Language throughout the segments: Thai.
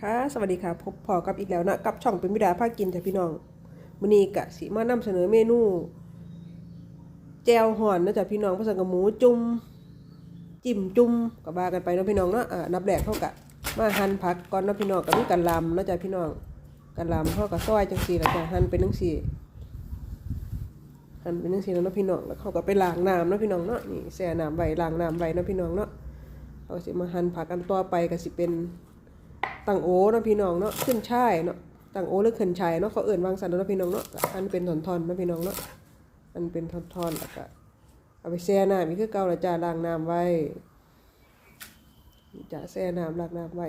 ค่ะ สวัสดีค่ะ พบพอกับอีกแล้วนะกับช่องเป็นวิดาภาคกินจ้ะพี่น้องมื้อนี้กะสิมานำเสนอเมนู แจวห่อนนะจ๊ะพี่น้องผสมกับหมูจุ่มจิ้มจุ่มก็ว่ากันไปเนาะพี่น้องเนาะอ่านับแรกเฮากะมาหั่นผักก่อนเนาะพี่น้องก็มีกันลำนะจ๊ะพี่น้องกันลำเฮาก็ซอยจังซี่ล่ะจ้ะหั่นเป็นจังซี่หั่นเป็นจังซี่แล้วเนาะพี่น้องแล้วเขาก็ไปล้างน้ำเนาะพี่น้องเนาะนี่แช่น้ำไว้ล้างน้ำไว้เนาะพี่น้องเนาะเอาสิมาหั่นผักกันต่อไปก็สิเป็น ตังโอเนาะพี่น้องเนาะขึ้นช่ายเนาะตังโอหรือขึ้นช่ายเนาะเขาเอื่นวางสันเนาะพี่น้องเนาะอันเป็นท่อนเนาะพี่น้องเนาะอันเป็นท่อนแล้วก็เอาไปแช่น้ำอีคือเก่าละจ้าล้างน้ำไว้จะแช่น้ำล้างน้ำไว้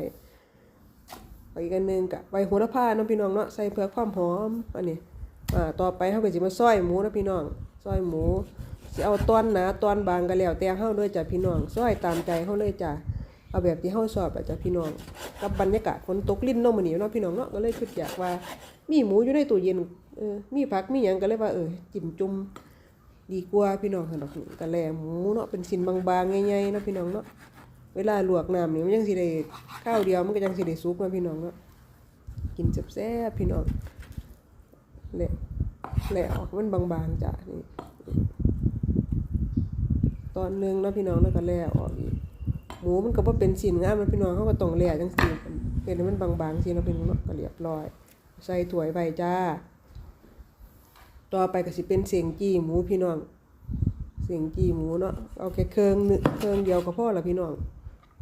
เอาอีกอันหนึ่งกะใบโหระพาเนาะพี่น้องเนาะใส่เพื่อความหอมอันนี้อ่าต่อไปเฮาก็สิมาซอยหมูเนาะพี่น้องซอยหมูสิเอาตอนหนาตอนบางก็แล้วแต่เฮาเลยจ้ะพี่น้องซอยตามใจเฮาเลยจ้ะ เอาแบบที่เฮาชอบอะจ้ะพี่น้องกับบรรยากาศฝนตกลิ้นเนาะมื้อนี้เนาะพี่น้องเนาะก็เลยคิดอยากว่า มีหมูอยู่ในตู้เย็นเออมีผักมีหยังก็เลยว่าเออจิ้มจุ่มดีกว่าพี่น้องขนดอกก็แลหมูเนาะเป็นชิ้นบางๆใหญ่ๆเนาะพี่น้องเนาะเวลาลวกน้ำนี่มันยังสิได้ข้าวเดียวมันก็ยังสิได้สุกเนาะพี่น้องเนาะกินแซ่บๆพี่น้องแหละแหละออกมันบางๆจ้ะนี่ตอนนึงเนาะพี่น้องแล้วก็แล่ออกอีก หมูมันก็บ่เป็นชิ้นงามมันพี่น้องเขาก็ต้องแล่จังซี่เฮ็ดให้มันบางๆสิเนาะพี่น้องเนาะก็เรียบร้อย ใส่ถ้วยไว้จ้า ต่อไปก็สิเป็นเสียงจี้หมูพี่น้องเสียงจี้หมูเนาะเอาแค่เครื่องนึงเครื่องเดียวก็พอละพี่น้อง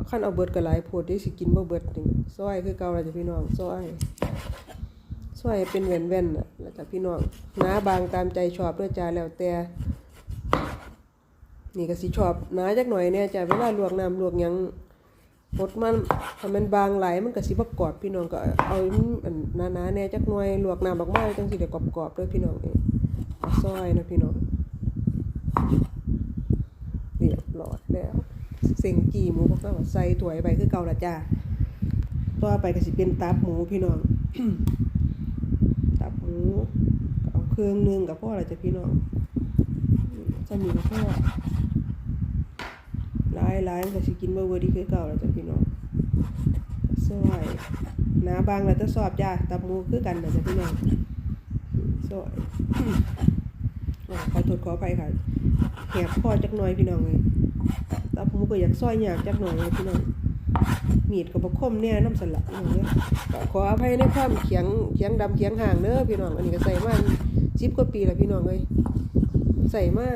คันเอาเบิดก็หลายโพดที่สิกินบ่เบิดนี่ซอยคือเก่าล้วจ้ะพี่น้องซอยซอยให้เป็นแว่นๆน่ะแล้วจ้ะพี่น้องหนาบางตามใจชอบเด้อจ้าแล้วแต่ นี่ก็สิชอบหนาจักหน่อยเนี่ยจ้ะเวลาลวกน้ำลวกหยังพดมันถ้ามันบางไหลมันก็สิบ่กรอบพี่น้องก็เอาอันหนาๆแหน่จักหน่อยลวกน้ำออกมาจังสิได้กรอบๆเด้อพี่น้องเอ้ยซอยนะพี่น้องเรียบร้อยแล้วเสียงจีหมูพวกเราใส่ถ้วยไปคือเก่าละจ้าต่อไปก็สิเป็นตับหมูพี่น้องตับหมูเอาเครื่องนึงกับพ่อละจ้ะพี่น้อง จะมีกับพ่อหลายหลายก็สิกินบ่เบิดอีกคือเก่าแล้วจ้ะพี่น้องซอยหนาบางแล้วจะสอบจ้าตับมูคือกันนะจ้ะพี่น้องซอยขอโทษขออภัยค่ะแหบคอจักหน่อยพี่น้องเลยตับมูก็อยากซอยยากจักหน่อยเลยพี่น้องมีดก็บ่คมแน่น้ำสลัดพี่น้องขออภัยในความเขียงเขียงดำเขียงห่างเด้อพี่น้องอันนี้ก็ใส่มา10กว่าปีแล้วพี่น้องเอ้ย ใส่มา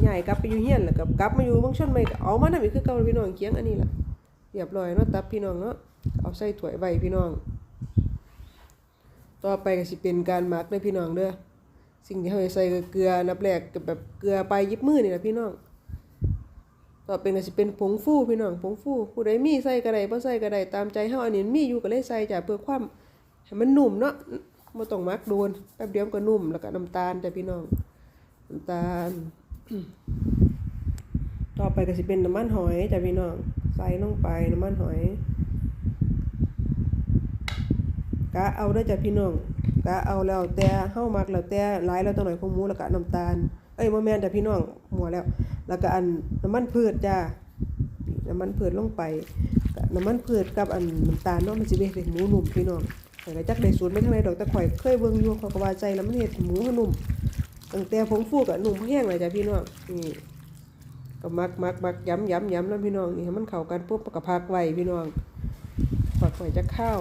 ใหญ่กลับไปอยู่เฮียนแล้วก็กลับมาอยู่บางชนไม่เอามานำอีกคือเก่าพี่น้องเคียงอันนี้ล่ะเรียบร้อยเนาะตับพี่น้องเนาะเอาใส่ถ้วยไว้พี่น้อง ต่อไปก็สิเป็นการหมักเด้อพี่น้องเด้อสิ่งที่เฮาใส่ก็เกลือนับแรกก็แบบเกลือไปยิบมือนี่ล่ะพี่น้อง ต่อไปก็สิเป็นผงฟูพี่น้องผงฟูผู้ใดมีใส่ก็ได้บ่ใส่ก็ได้ตามใจเฮาอันนี้มีอยู่ก็เลยใส่จ้ะเพื่อความให้มันนุ่มเนาะบ่ต้องหมักโดนแป๊บเดียวก็นุ่มแล้วก็น้ำตาลจ้ะพี่น้อง น้ำตาล ต่อไปก็สิเป็นน้ำมันหอยจ้ะพี่น้อง ใส่ลงไปน้ำมันหอยกะเอาเด้จ้ะพี่น้องกะเอาแล้วแต่เฮามักแล้วแต่หลายแล้วตัวหน่อยของหมูแล้วก็น้ำตาล เอ้ยบ่แมนจ้ะพี่น้องหัวแล้ว แล้วก็อันน้ำมันพืชจ้าน้ำมันพืชลงไปน้ำมันพืชกับอันน้ำตาลเนาะมันสิเฮ็ดให้หมูหนุ่มพี่น้องแต่ก็จักได้สูตรไม่ทางใดดอกแต่ข่อยเคยเบิ่งอยู่เขาก็ว่าใจแล้วมันเฮ็ดหมูหนุ่ม ตั้งแต่ผงฟูกับหนุ่มแห้งเลยจ้ะพี่น้องนี่ก็มักมักมักย้ำย้ำย้ำแล้วพี่น้องนี่ให้มันเข้ากันปุ๊บก็พักไว้พี่น้องพักไว้จะข้าว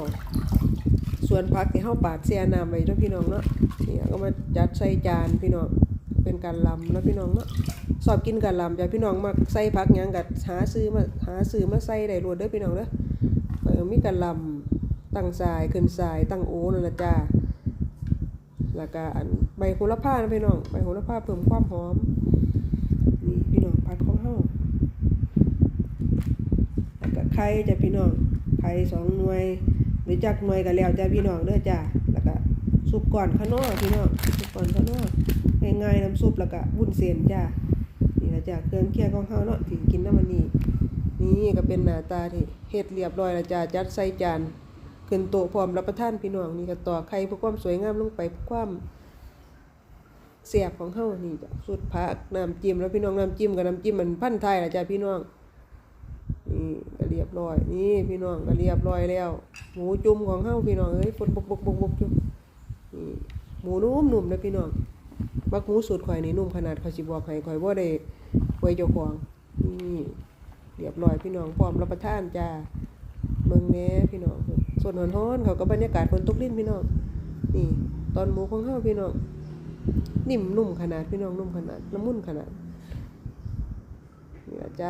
ส่วนพักที่เฮาปาดเสียน้ำไว้เนาะพี่น้องเนาะนี่ก็มาจัดใส่จานพี่น้องเป็นการลำแล้วพี่น้องเนาะสอบกินการลำจ้ะพี่น้องมักใส่พักยังกัหาซื้อมาหาซื้อมาใส่ได้รวดเด้อพี่น้องเด้อเออมีการลำตั้งสายขึ้นสายตั้งโอนั่นล่ะจ้าแล้วก็อัน ใบโหระพานะพี่น้องใบโหระพาเพิ่มความหอมนี่พี่น้องผัดของเฮาแล้วก็ไข่จ้ะพี่น้องไข่สองหน่วยหรือจักหน่วยก็แล้วจ้ะพี่น้องเด้อจ้ะแล้วก็ซุปก่อนข้าวโน้พี่น้องซุปก่อนข้าวโน้ง่ายๆน้ำซุปแล้วก็วุ้นเส้นจ้ะนี่ละจ้ะเครื่องเคียงของเฮาเนาะที่กินน้ำมันนี้นี่ก็เป็นหน้าตาที่เฮ็ดเรียบร้อยแล้วจ้ะจัดใส่จานขึ้นโต๊ะพร้อมรับประทานพี่น้องนี่ก็ต่อไข่เพื่อความสวยงามลงไปเพื่อความ เสียบของเฮานี่จ้ะสุดผักน้ำจิ้มแล้วพี่น้องน้ำจิ้มกับน้ำจิ้มมันพันธุ์ไทยล่ะจ้ะพี่น้องนี่นี่ก็เรียบร้อยนี่พี่น้องก็เรียบร้อยแล้วหมูจุ่มของเฮาพี่น้องเอ้ยฝนบกบกบกบกอยู่นี่หมูนุ่มนุ่มๆเด้อพี่น้องบักหมูสูตรข่อยนี่นุ่มขนาดข่อยสิบอกให้ข่อยบ่ได้ไว้เจ้าของนี่เรียบร้อยพี่น้องพร้อมรับประทานจ้าเบิ่งแหน่พี่น้องส่วนฮ้อนๆเขาก็บรรยากาศฝนตกลิ้นพี่น้องนี่ตอนหมูของเฮาพี่น้อง นิ่มนุ่มขนาดพี่น้องนุ่มขนาดละมุนขนาด